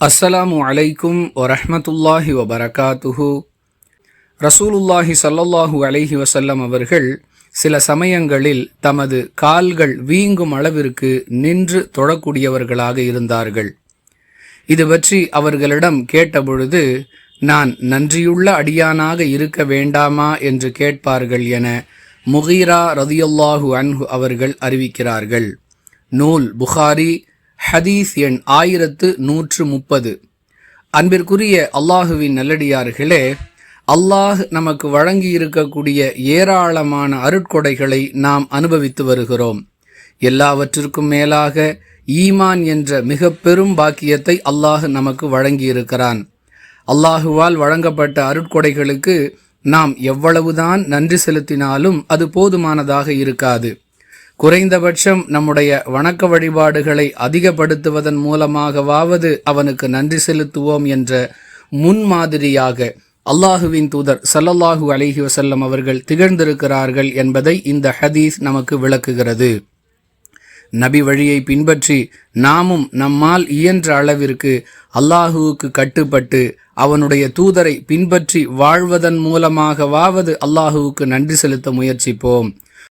அஸ்ஸலாமு அலைக்கும் வரஹ்மத்துல்லாஹி வபரகாத்துஹு. ரசூலுல்லாஹி சல்லல்லாஹு அலைஹி வசல்லம் அவர்கள் சில சமயங்களில் தமது கால்கள் வீங்கும் அளவிற்கு நின்று தொழக்கூடியவர்களாக இருந்தார்கள். இது பற்றி அவர்களிடம் கேட்டபொழுது நான் நன்றியுள்ள அடியானாக இருக்க வேண்டாமா? என்று கேட்பார்கள் என முகீரா ரதியுல்லாஹு அன்ஹு அவர்கள் அறிவிக்கிறார்கள். நூல் புகாரி ஹதீஸ் எண் ஆயிரத்து நூற்று முப்பது. அன்பிற்குரிய அல்லாஹுவின் நல்லடியார்களே அல்லாஹ் நமக்கு வழங்கி இருக்கக்கூடிய ஏராளமான அருட்கொடைகளை நாம் அனுபவித்து வருகிறோம். எல்லாவற்றிற்கும் மேலாக ஈமான் என்ற மிக பெரும் பாக்கியத்தை அல்லாஹ் நமக்கு வழங்கியிருக்கிறான். அல்லாஹுவால் வழங்கப்பட்ட அருட்கொடைகளுக்கு நாம் எவ்வளவுதான் நன்றி செலுத்தினாலும் அது போதுமானதாக இருக்காது. குறைந்தபட்சம் நம்முடைய வணக்க வழிபாடுகளை அதிகப்படுத்துவதன் மூலமாகவாவது அவனுக்கு நன்றி செலுத்துவோம் என்ற முன்மாதிரியாக அல்லாஹுவின் தூதர் சல்லல்லாஹு அலைஹி வசல்லம் அவர்கள் திகழ்ந்திருக்கிறார்கள் என்பதை இந்த ஹதீஸ் நமக்கு விளக்குகிறது. நபி வழியை பின்பற்றி நாமும் நம்மால் இயன்ற அளவிற்கு அல்லாஹுவுக்கு கட்டுப்பட்டு அவனுடைய தூதரை பின்பற்றி வாழ்வதன் மூலமாகவாவது அல்லாஹுவுக்கு நன்றி செலுத்த முயற்சிப்போம்.